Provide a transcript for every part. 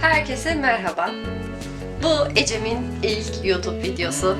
Herkese merhaba. Bu Ecem'in ilk YouTube videosu.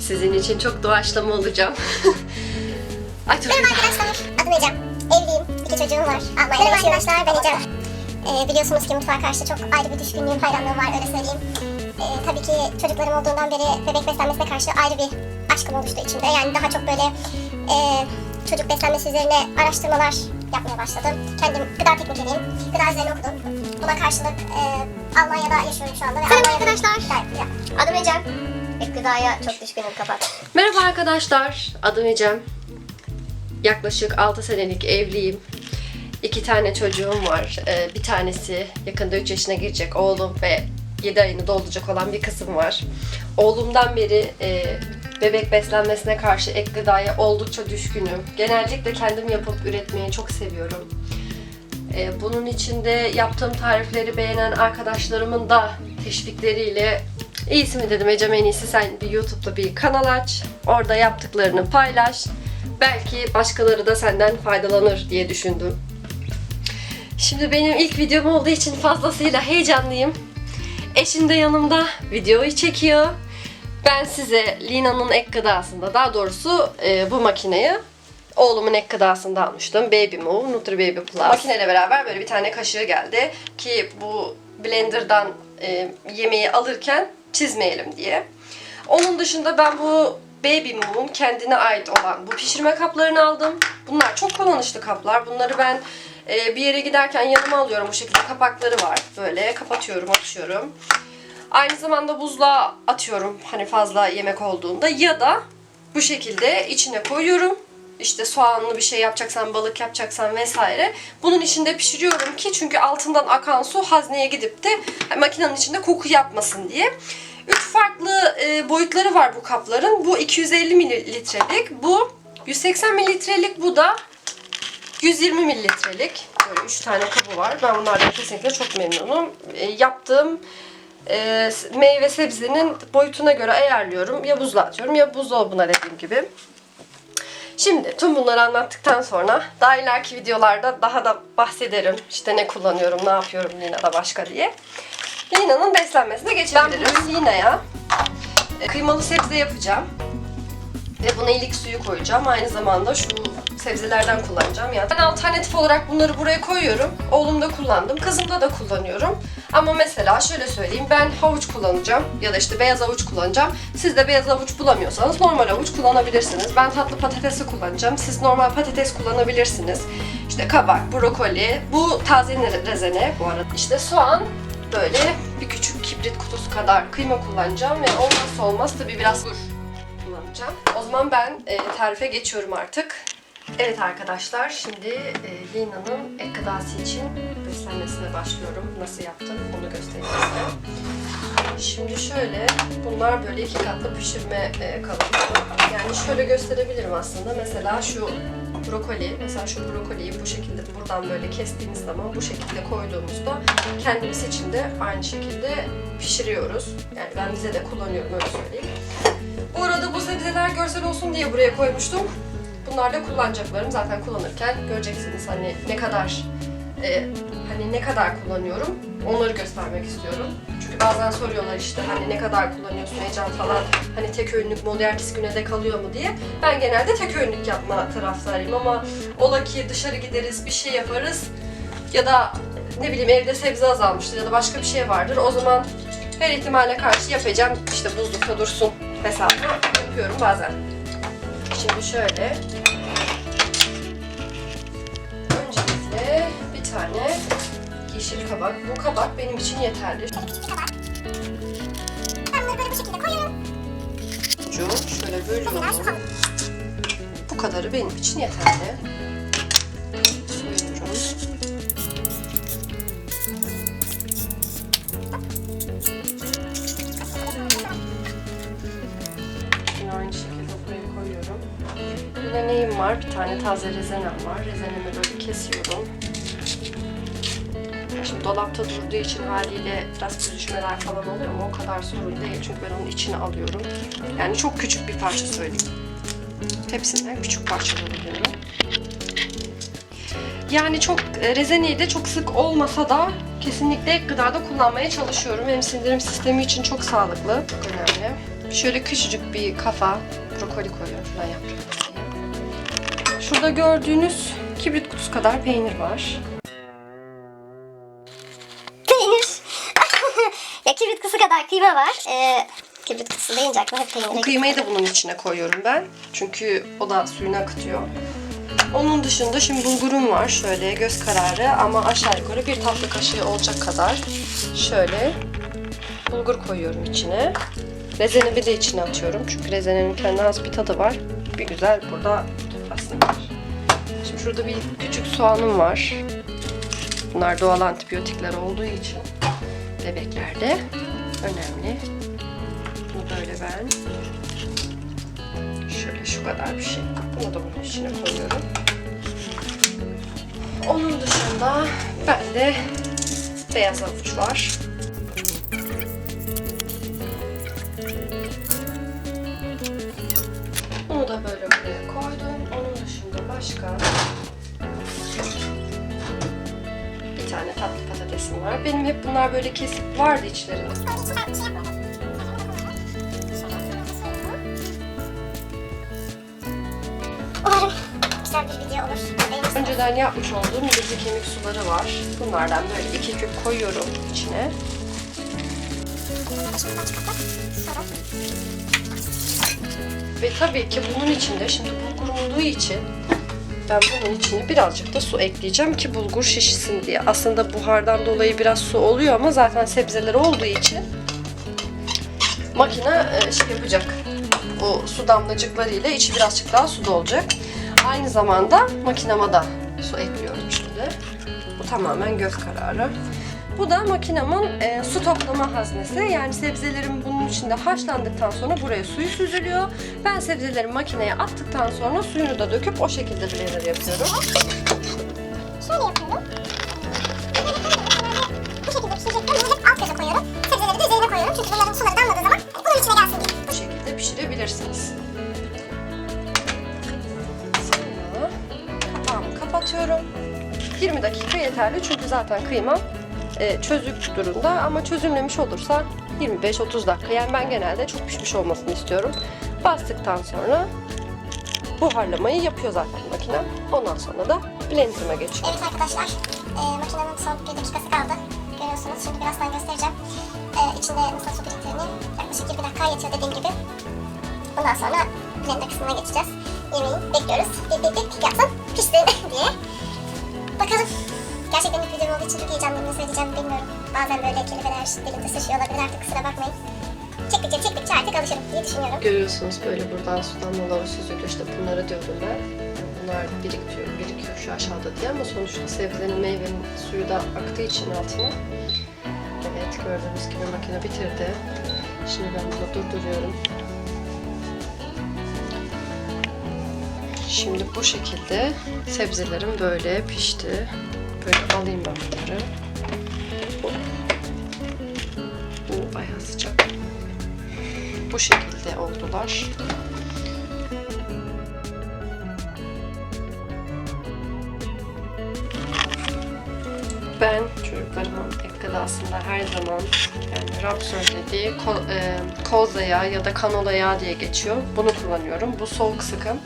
Sizin için çok doğaçlama olacağım. Ay Merhaba arkadaşlar. Adım Ecem. Evliyim. İki çocuğum var. Merhaba arkadaşlar ben Ecem. Ee, biliyorsunuz ki mutfağa karşı çok ayrı bir düşkünlüğüm, hayranlığım var öyle söyleyeyim. Ee, tabii ki çocuklarım olduğundan beri bebek beslenmesine karşı ayrı bir aşkım oluştu içimde. Yani daha çok böyle e, çocuk beslenmesi üzerine araştırmalar yapmaya başladım. Kendim gıda teknikeriyim. Gıda üzerine okudum. Buna karşılık e, Almanya'da yaşıyorum şu anda. Ve Merhaba Almanya'da- arkadaşlar. Adım Ecem. Hep gıdaya çok düşkünüm kapat. Merhaba arkadaşlar. Adım Ecem. Yaklaşık 6 senelik evliyim. İki tane çocuğum var. Ee, bir tanesi yakında 3 yaşına girecek oğlum ve 7 ayını dolduracak olan bir kızım var. Oğlumdan beri e, bebek beslenmesine karşı ek gıdaya oldukça düşkünüm. Genellikle kendim yapıp üretmeyi çok seviyorum. Ee, bunun içinde yaptığım tarifleri beğenen arkadaşlarımın da teşvikleriyle iyisi mi dedim Ecem en iyisi sen bir YouTube'da bir kanal aç. Orada yaptıklarını paylaş. Belki başkaları da senden faydalanır diye düşündüm. Şimdi benim ilk videom olduğu için fazlasıyla heyecanlıyım. Eşim de yanımda videoyu çekiyor. Ben size Lina'nın ek gıdasında daha doğrusu e, bu makineyi oğlumun ek gıdasında almıştım. Baby Move, Nutri Baby Plus. Makineyle beraber böyle bir tane kaşığı geldi. Ki bu blenderdan e, yemeği alırken çizmeyelim diye. Onun dışında ben bu Baby Move'un kendine ait olan bu pişirme kaplarını aldım. Bunlar çok kullanışlı kaplar. Bunları ben e, bir yere giderken yanıma alıyorum. Bu şekilde kapakları var. Böyle kapatıyorum, açıyorum. Aynı zamanda buzluğa atıyorum hani fazla yemek olduğunda ya da bu şekilde içine koyuyorum. İşte soğanlı bir şey yapacaksan, balık yapacaksan vesaire. Bunun içinde pişiriyorum ki çünkü altından akan su hazneye gidip de makinenin içinde koku yapmasın diye. Üç farklı e, boyutları var bu kapların. Bu 250 mililitrelik, bu 180 mililitrelik, bu da 120 mililitrelik. Böyle 3 tane kabı var. Ben bunlardan kesinlikle çok memnunum. E, yaptığım e, meyve sebzenin boyutuna göre ayarlıyorum. Ya buzluğa atıyorum ya buzdolabına dediğim gibi. Şimdi tüm bunları anlattıktan sonra daha ileriki videolarda daha da bahsederim. İşte ne kullanıyorum, ne yapıyorum Lina'da başka diye. Lina'nın beslenmesine geçebiliriz. Ben bugün Lina'ya e, kıymalı sebze yapacağım. Ve buna ilik suyu koyacağım. Aynı zamanda şu sebzelerden kullanacağım. Yani ben alternatif olarak bunları buraya koyuyorum. Oğlumda kullandım. Kızımda da kullanıyorum. Ama mesela şöyle söyleyeyim. Ben havuç kullanacağım. Ya da işte beyaz havuç kullanacağım. Siz de beyaz havuç bulamıyorsanız normal havuç kullanabilirsiniz. Ben tatlı patatesi kullanacağım. Siz normal patates kullanabilirsiniz. İşte kabak, brokoli. Bu taze rezene bu arada. İşte soğan, böyle bir küçük kibrit kutusu kadar kıyma kullanacağım. Ve olmazsa olmaz tabii biraz dur kullanacağım. O zaman ben e, tarife geçiyorum artık. Evet arkadaşlar şimdi e, Lina'nın ek gıdası için beslenmesine başlıyorum. Nasıl yaptım onu göstereyim size. Şimdi şöyle bunlar böyle iki katlı pişirme e, kalıbı. Yani şöyle gösterebilirim aslında. Mesela şu brokoli, mesela şu brokoliyi bu şekilde buradan böyle kestiğimiz zaman bu şekilde koyduğumuzda kendimiz için de aynı şekilde pişiriyoruz. Yani ben bize de kullanıyorum öyle söyleyeyim. Bu arada bu sebzeler görsel olsun diye buraya koymuştum. Bunlar da kullanacaklarım. Zaten kullanırken göreceksiniz hani ne kadar e, hani ne kadar kullanıyorum. Onları göstermek istiyorum. Çünkü bazen soruyorlar işte hani ne kadar kullanıyorsun Ecem falan. Hani tek öğünlük oluyor, ertesi güne de kalıyor mu diye. Ben genelde tek öğünlük yapma taraftarıyım ama ola ki dışarı gideriz, bir şey yaparız ya da ne bileyim evde sebze azalmıştır ya da başka bir şey vardır. O zaman her ihtimale karşı yapacağım işte buzlukta dursun hesabı yapıyorum bazen. Şimdi şöyle öncelikle bir tane yeşil kabak. Bu kabak benim için yeterli. Ben bunları böyle bu şekilde koyuyorum. Şöyle bölüyorum. Bu kadarı benim için yeterli. Var? Bir tane taze rezenem var. Rezenemi böyle kesiyorum. Şimdi dolapta durduğu için haliyle biraz sürüşmeler falan oluyor ama o kadar sorun değil. Çünkü ben onun içine alıyorum. Yani çok küçük bir parça söyleyeyim. Hepsinden küçük parçalar alıyorum. Yani çok e, rezeneyi de çok sık olmasa da kesinlikle ek gıdada kullanmaya çalışıyorum. Hem sindirim sistemi için çok sağlıklı. Çok önemli. Şöyle küçücük bir kafa brokoli koyuyorum. Şuradan yapacağım. Şurada gördüğünüz kibrit kutusu kadar peynir var. Peynir. ya kibrit kutusu kadar kıyma var. Ee, kibrit kutusu deyince aklıma hep peynir. Bu kıymayı da bunun içine koyuyorum ben. Çünkü o da suyunu akıtıyor. Onun dışında şimdi bulgurum var şöyle göz kararı ama aşağı yukarı bir tatlı kaşığı olacak kadar şöyle bulgur koyuyorum içine. Rezenimi de içine atıyorum çünkü rezenenin kendi has bir tadı var. Bir güzel burada. Şimdi şurada bir küçük soğanım var. Bunlar doğal antibiyotikler olduğu için bebeklerde önemli. Bunu böyle ben Şöyle şu kadar bir şey. Bunu da bunun içine koyuyorum. Onun dışında bende beyaz avuç var. Bunu da böyle buraya koydum. Başka bir tane tatlı patatesim var. Benim hep bunlar böyle kesip vardı içlerinde. Umarım güzel bir video olur. Önceden yapmış olduğum midye kemik suları var. Bunlardan böyle iki küp koyuyorum içine. Ve tabii ki bunun içinde şimdi bulgur olduğu için ben bunun içine birazcık da su ekleyeceğim ki bulgur şişsin diye. Aslında buhardan dolayı biraz su oluyor ama zaten sebzeleri olduğu için makine e, şey yapacak. O su damlacıklarıyla içi birazcık daha su dolacak. Aynı zamanda makinama da su ekliyorum şimdi. Bu tamamen göz kararı. Bu da makinemin e, su toplama haznesi. Yani sebzelerim bunun içinde haşlandıktan sonra buraya suyu süzülüyor. Ben sebzeleri makineye attıktan sonra suyunu da döküp o şekilde blender yapıyorum. şöyle yapıyorum. Bu şekilde. Bunu hep alt göze koyuyorum. Sebzeleri de üzerine koyuyorum. Çünkü bunların suları damladığı zaman bunun içine gelsin diye. Bu şekilde pişirebilirsiniz. Sonra kapağımı kapatıyorum. 20 dakika yeterli çünkü zaten kıyma e, çözük durumda ama çözümlemiş olursa 25-30 dakika. Yani ben genelde çok pişmiş olmasını istiyorum. Bastıktan sonra buharlamayı yapıyor zaten makinem. Ondan sonra da blenderıma geçiyor. Evet arkadaşlar, e, makinenin son bir dakikası kaldı. Görüyorsunuz, şimdi birazdan göstereceğim. E, içinde mısır su biriktirini yaklaşık 20 dakika yetiyor dediğim gibi. Bundan sonra blender kısmına geçeceğiz. Yemeği bekliyoruz. Dik dik dik yapsın, pişsin diye. Çok heyecanlıyım. Ne söyleyeceğim bilmiyorum. Bazen böyle kelimeler dilimde sıçrıyor olabilir artık kusura bakmayın. Çektikçe çektikçe artık alışırım diye düşünüyorum. Görüyorsunuz böyle buradan su damlaları süzülüyor. İşte bunları diyorum ben. Bunlar birikiyor, birikiyor şu aşağıda diye ama sonuçta sebzenin, meyvenin suyu da aktığı için altına. Evet gördüğünüz gibi makine bitirdi. Şimdi ben bunu durduruyorum. Şimdi bu şekilde sebzelerim böyle pişti. Böyle alayım ben bunları. Bu bayağı sıcak bu şekilde oldular. Ben çocuklarımın ek gıdasında her zaman yani Rab söylediği ko- e, koza yağı ya da kanola yağı diye geçiyor. Bunu kullanıyorum. Bu soğuk sıkım.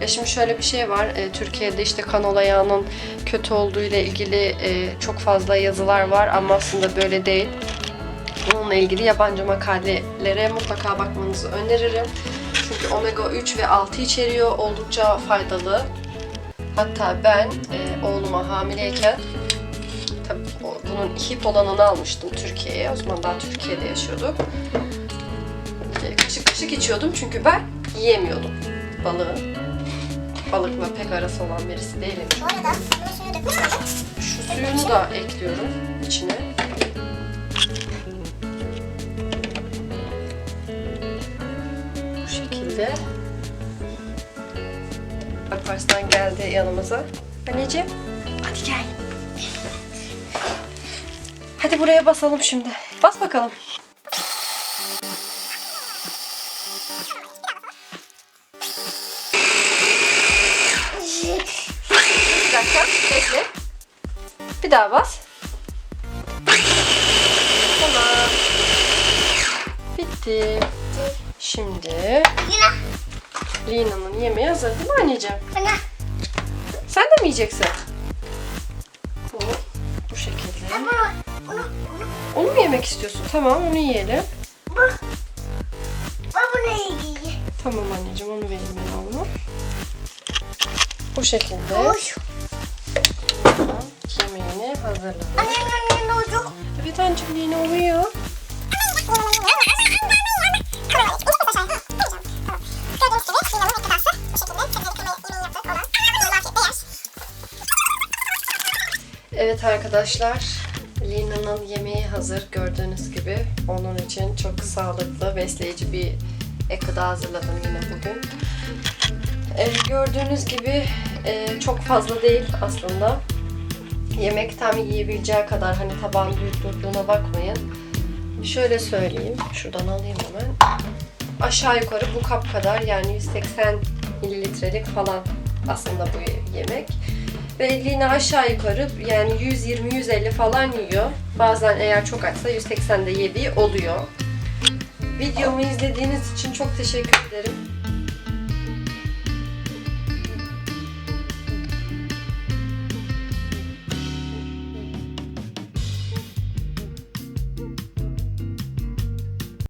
Ya şimdi şöyle bir şey var. E, Türkiye'de işte kanola yağının kötü olduğu ile ilgili e, çok fazla yazılar var ama aslında böyle değil. Bununla ilgili yabancı makalelere mutlaka bakmanızı öneririm. Çünkü omega 3 ve 6 içeriyor. Oldukça faydalı. Hatta ben e, oğluma hamileyken tabii bunun hip olanını almıştım Türkiye'ye. O zaman daha Türkiye'de yaşıyorduk. E, kaşık kaşık içiyordum çünkü ben yiyemiyordum balığı. Balıkla pek arası olan birisi değilim. Bu arada bunun. Şu suyunu da ekliyorum içine. Bu şekilde. Alparslan geldi yanımıza. Anneciğim, hadi gel. Hadi buraya basalım şimdi. Bas bakalım. Dakika. Bekle. Bir daha bas. Tamam. Bitti. Şimdi Yine. Lina'nın yemeği hazır değil mi anneciğim? Bana. Sen de mi yiyeceksin? Bu, bu şekilde. Ama onu, onu, Onu mu yemek istiyorsun? Tamam onu yiyelim. bu. Bu bunu iyi. Tamam anneciğim onu vereyim ben oğluma. Bu şekilde Hoş. Hazırladım. Anne anne ne olacak? Evet anneciğim Lina uyuyor. Evet arkadaşlar, Lina'nın yemeği hazır gördüğünüz gibi. Onun için çok sağlıklı, besleyici bir ek hazırladım yine bugün. Ee, gördüğünüz gibi e, çok fazla değil aslında. Yemek tam yiyebileceği kadar hani tabağın büyüklüğüne bakmayın. Şöyle söyleyeyim, şuradan alayım hemen. Aşağı yukarı bu kap kadar yani 180 mililitrelik falan aslında bu yemek. Lina aşağı yukarı yani 120-150 falan yiyor. Bazen eğer çok açsa 180 de yediği oluyor. Videomu izlediğiniz için çok teşekkür ederim.